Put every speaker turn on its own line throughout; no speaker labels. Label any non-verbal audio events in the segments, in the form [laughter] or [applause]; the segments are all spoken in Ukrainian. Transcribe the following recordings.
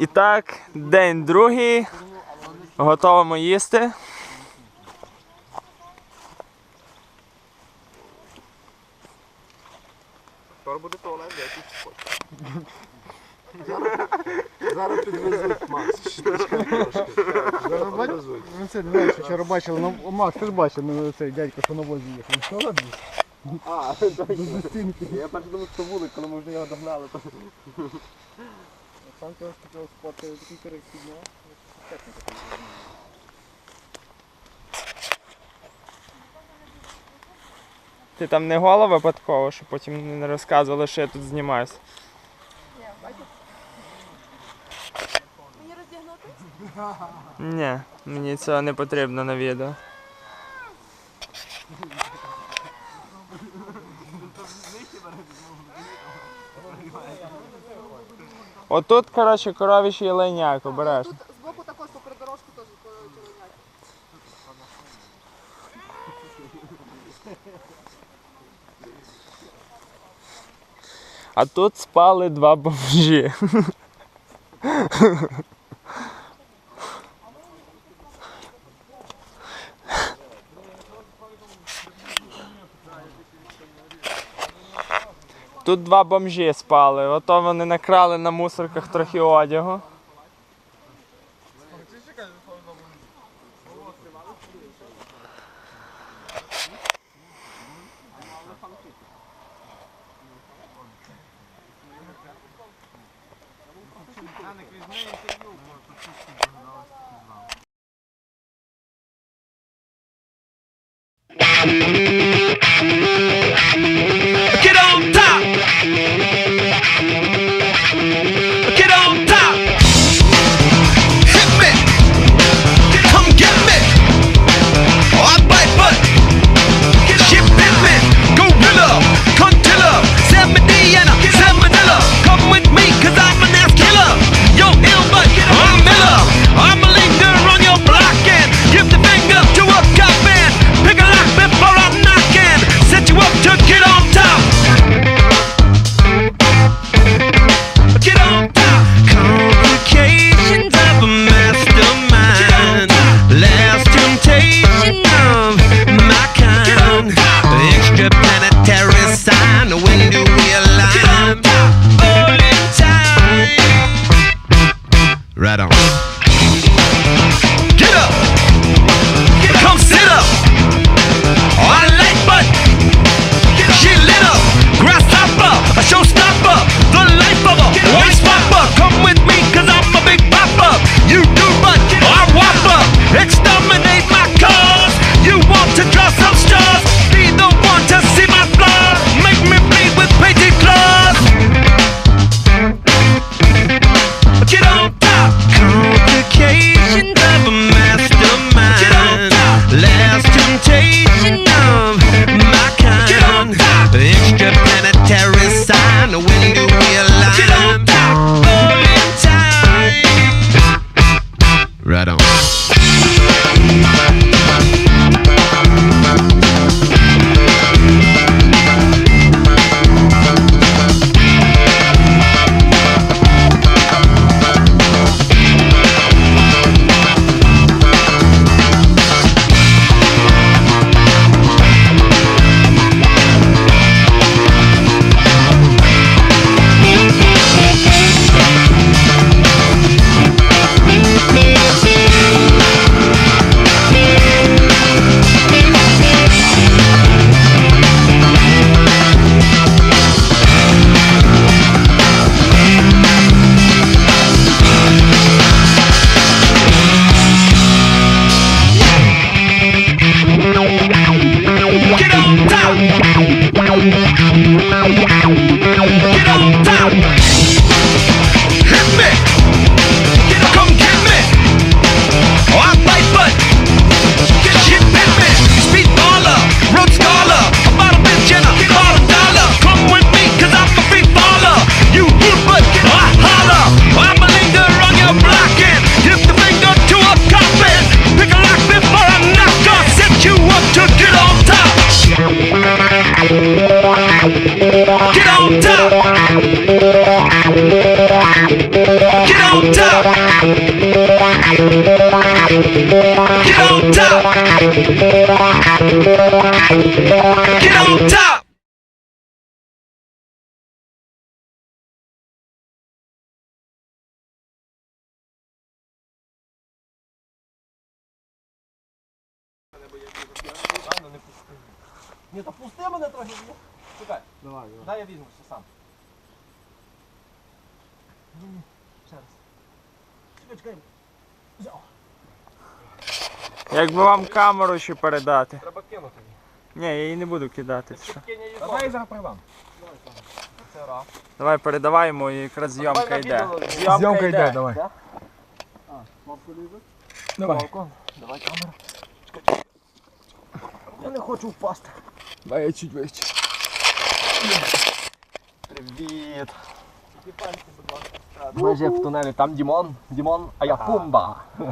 І так, день другий. Готовимо їсти.
Скоро буде туалет, я тут хочу. Зараз підвезуть Макс.
Ну це ну, не знаю, що вчора бачили. але ну, Макс, ти ж бачив ну, цей дядько, що на возі їхав. Ну, що ладно?
А,
точно.
Я перше думав, що вулик, коли ми вже його догнали.
Там теж такого спорту, такий корик підняв.
Ти там не гола випадково, щоб потім не розказували, що я тут знімаюсь.
Мені роздягнути?
Ні, мені цього не потрібно на відео. Отут, коротше, коровіч і лайняк обереш.
Тут збоку також по придорожку теж коровіч і лайняк.
А тут спали два бомжі. [laughs] Тут два бомжі спали, ото вони накрали на мусорках трохи одягу.
Thank you. the winning. Get on top. Get on top.
Ні, та пусти мене трохи. Чекай.
Давай,
Дай я візьму все сам. Ще раз. Чекай, чекай.
Як би вам камеру ще передати?
Треба кинути.
Ні, я її не буду кидати. ти Що?
Давай я зараз. Це.
Давай передаваємо і якраз зйомка йде.
Зйомка йде, давай.
Давай. Давай камеру. Я не хочу впасти.
Давай я чуть вище.
Привіт. Ми вже в тунелі, там Дімон, Дімон, а я Пумба. [laughs]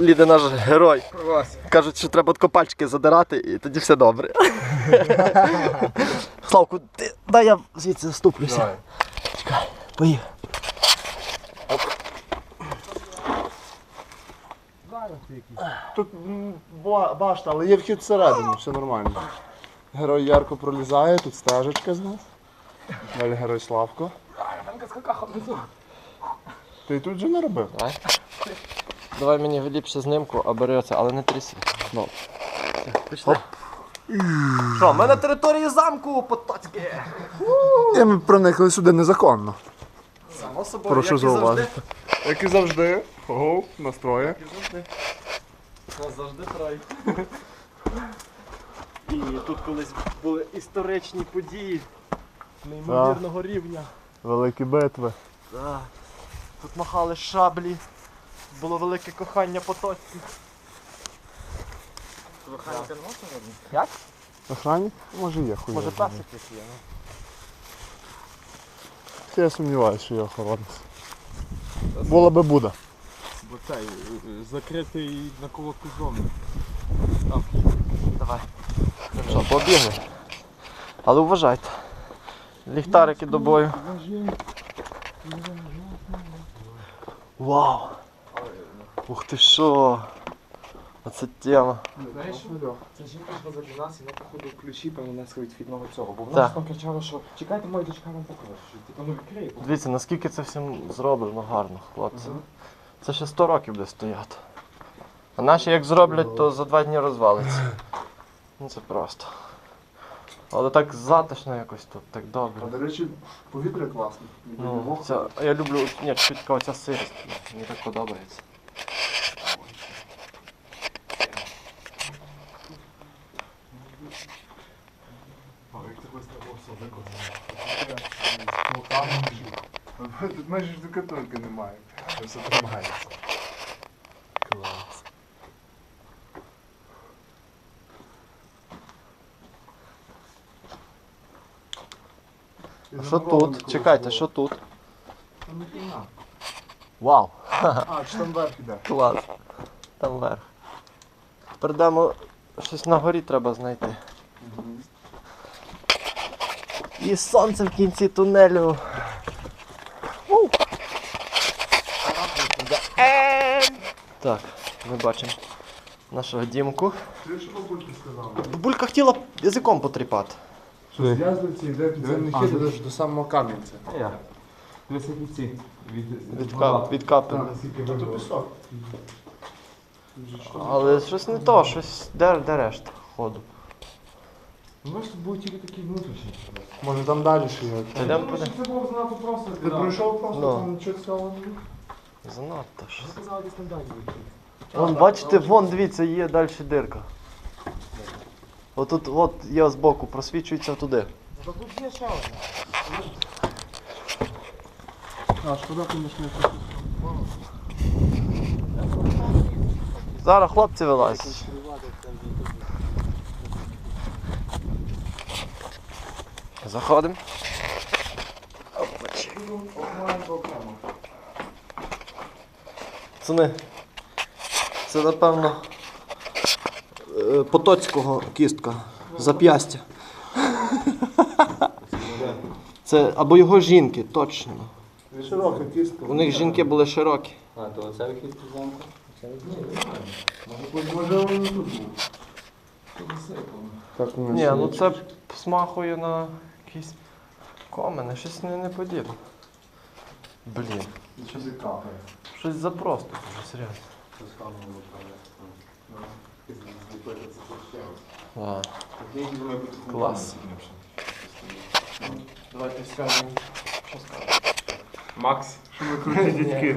Ліде наш герой. Кажуть, що треба тако пальчики задирати і тоді все добре. [laughs] Славку, ти, дай я звідси ступлюся. Чекай, поїхав.
Тут башта, але є вхід всередину, все нормально. Герой Ярко пролізає, тут стежечка з нас. Далі герой Славко. Ти тут же не робив?
Давай мені ліпше знимку, а бери оце, але не тряси. Ну. Пішли. Що, ми на території замку Потоцьке.
І ми проникли сюди незаконно.
Само собою,
Прошу
як і завжди.
Як і завжди. Ого, настрої.
Нас завжди троє. І тут колись були історичні події неймовірного рівня.
Великі битви.
Так. Тут махали шаблі, було велике кохання потоцьких. Як?
Охранник? Може є хуй.
Може песик який є? ну.
Я сумніваюся, що є охоронець. Була би буде.
Бо цей закритий на колодку зону.
Давай. Що, побігли? Але вважайте. Ліхтарики до бою. Вау! Ух ти що! Оце тема.
Ця жінка ж і вона походу ключі перенесла від вхідного цього. Бо вона ж там кричала, що чекайте, моя дочка вам покаже. Типу ну відкриє.
Дивіться, наскільки це всім зроблено гарно, хлопці. Це ще 100 років буде стояти. А наші як зроблять, то за два дні розвалиться. Ну це просто. Але так затишно якось тут, так добре.
А до речі, повітря класне.
Ну, це, я люблю, ні, чутка оця сирість. Мені так подобається.
Тут майже штукатурки немає. Все тримається.
Що тут? Чекайте, що тут? Вау!
А, чи там верх іде? [laughs]
Клас. Там вверх. Тепер йдемо щось на горі треба знайти. І сонце в кінці тунелю. У! Так, ми бачимо нашого Дімку.
Ти що бабульки сказав?
Бабулька хотіла язиком потріпати.
Що зв'язується, йде підземний хід ідеш до самого кам'янця.
Дивись, які ці від,
Від, кап, від капель.
Тобто пісок.
Але щось не то, щось де, де решта ходу.
Ну, бачиш, тут будуть тільки такі внутрішні.
Може там далі ще є.
Та йдемо подивимось.
Це було занадто просто.
Ти пройшов просто,
Ну.
там нічого цікавого не було?
Занадто щось. Вон, бачите, вон, дивіться, є далі дирка. Отут от є збоку, просвічується туди.
Та тут є ще одна.
А, шкода, звісно,
Зараз хлопці вилазять. Заходимо. Пацани, це напевно потоцького кістка. Зап'ястя. Це або його жінки, точно.
Широка кістка.
У них жінки були широкі.
А, то оце вихід з замку? Це вихід.
Може вони тут був. Так, ну,
Ні, ну це смахує на якісь комини, щось не, не подібне. Блін,
Що ти капає?
щось запросто, серйозно. Да. Клас. Давайте скажемо, що скажемо.
Макс.
Що ви круті дітки.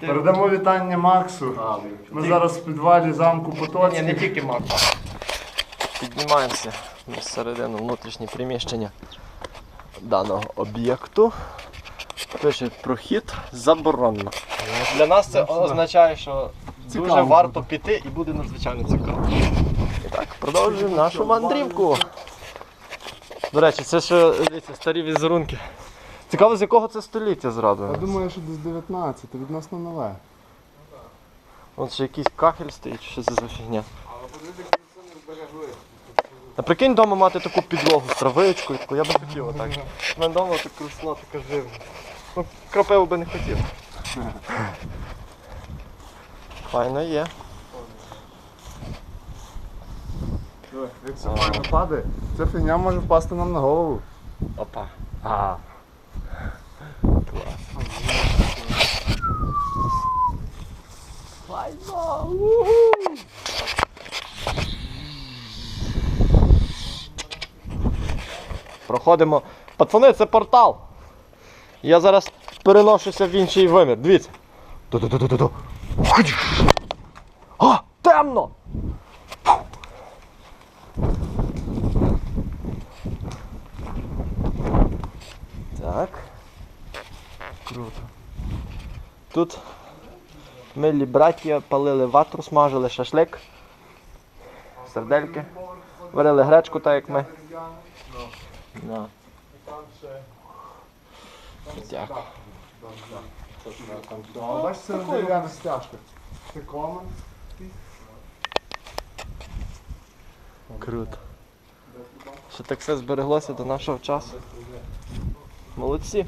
Передамо вітання Максу. Ми зараз в підвалі замку
Ні, не тільки Макс. Піднімаємося на середину внутрішні приміщення даного об'єкту. Пише прохід заборонено. Для нас це означає, що дуже варто піти і буде надзвичайно цікаво. І так, продовжуємо нашу мандрівку. До речі, це ще дивіться, старі візерунки. Цікаво, з якого це століття
Я думаю, що десь 19, відносно нове.
От ще якийсь кахель стоїть, що це за фігня. А прикинь вдома мати таку підлогу з травичкою, таку, я би хотів отак. У мене вдома так росла така живна. Ну, кропиву би не хотів. Файно є.
Як це файно падає, ця фігня може впасти нам на голову.
Опа. А. Клас. Файно! Уху! Проходимо. Пацани, це портал. Я зараз переношуся в інший вимір. Дивіться. Ту-ту-ту-ту-ту. О, темно! Так. Круто. Тут милі браття палили ватру, смажили шашлик, сердельки, варили гречку, так як ми. Да. Дякую.
А бачиш, це дерев'яна стяжка. Це комен.
Круто. Що так все збереглося до нашого часу. Молодці.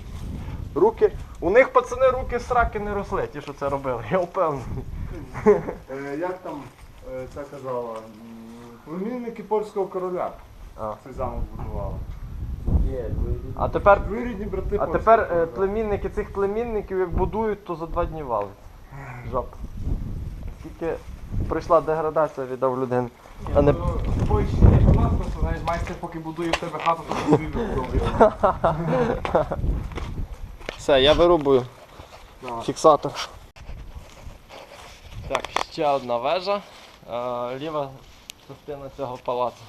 Руки. У них пацани руки сраки не росли, ті, що це робили, я впевнений.
Е, Як там е, ця казала? Племінники польського короля.
А.
Цей замок будували.
А тепер
Двоюрідні брати
А тепер е, племінники цих племінників як будують, то за два дні валить. Жоп. Тільки прийшла деградація віддав людини. А не...
В Польщі є у нас просто, знаєш, майстер поки будує в тебе хату, то будує.
Все, я вирубую
Давай.
фіксатор. Так, ще одна вежа. Е, ліва частина цього палацу.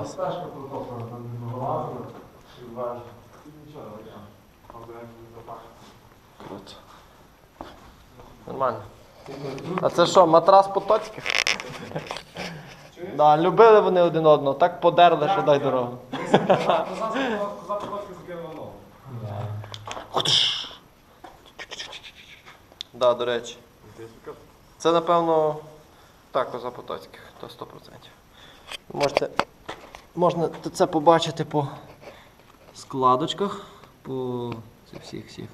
Клас.
Стежка протоплена, там не вилазили. і вежа.
Круто. Нормально. А це що, матрас Потоцьких? Да, любили вони один одного, так подерли, що дай дорогу. Да, до речі. Це, напевно, так, коза Потоцьких, то 100%. Можете, можна це побачити по складочках, по всіх всіх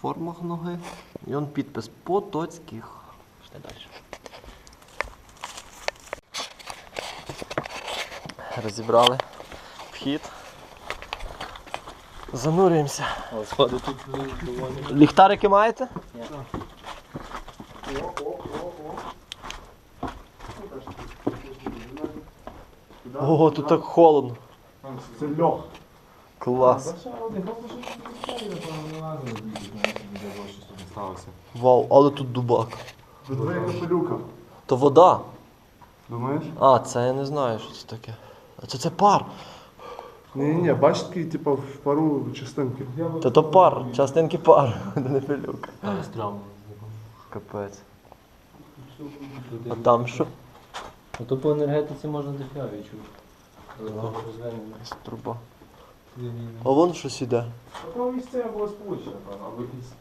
формах ноги. І он підпис Потоцьких. Пішли далі. Розібрали вхід. Занурюємося. Ліхтарики маєте? Ого, тут так холодно.
Це льох.
Клас. Вау, але тут дубак.
Тут твоя капелюка.
То вода.
Думаєш?
А, це я не знаю, що це таке. А це це пар.
Ні, ні, ні, бачиш такий, типу, в пару частинки.
Та то пар, частинки пар, це [laughs] не
стрьомно.
Капець. А там що?
Ото по енергетиці можна дофіга відчути. Але трохи розвинено.
Якась труба. А вон щось іде.
Такого місця було сполучено, напевно, або якісь.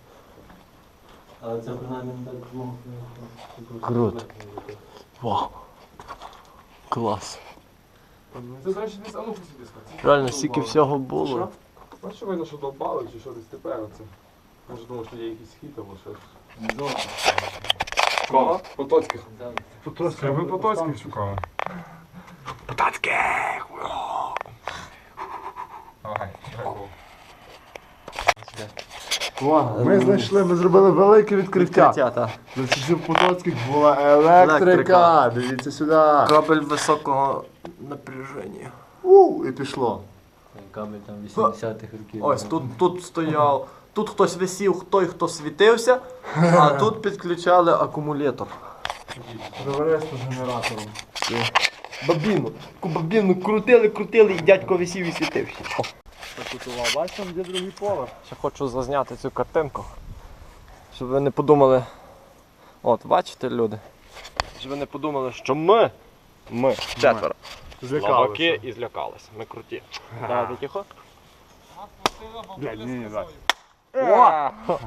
Але це принаймні не так злом.
Круто. Вау. Клас.
Це, до речі, десь а ну посиди, скажи.
Реально, стільки всього було.
Бачиш, видно, що долбали, чи що десь тепер оце. Може, думав, що є якийсь хід або щось. Кого? Потоцьких. Потоцьких. Ви Потоцьких шукали. Потоцьких!
Ми знайшли, ми зробили велике відкриття.
Відкриття, так.
Потоцьких була електрика.
Електрика.
Дивіться сюди.
Кабель високого напряження.
У, і пішло.
Камінь там 80-х років.
Ось тут, тут стояв. Тут хтось висів, той, хто світився, а [laughs] тут підключали акумулятор.
Товариство з генератором.
Бабіну. Таку бабіну крутили, крутили, і дядько висів і світився. О.
Бачиш, там де другий поверх.
Ще хочу зазняти цю картинку. Щоб ви не подумали. От, бачите, люди? Щоб ви не подумали, що ми. Ми четверо. Слабаки і злякалися. Ми круті. Давайте тихо.
Ні, ні, ні,
О!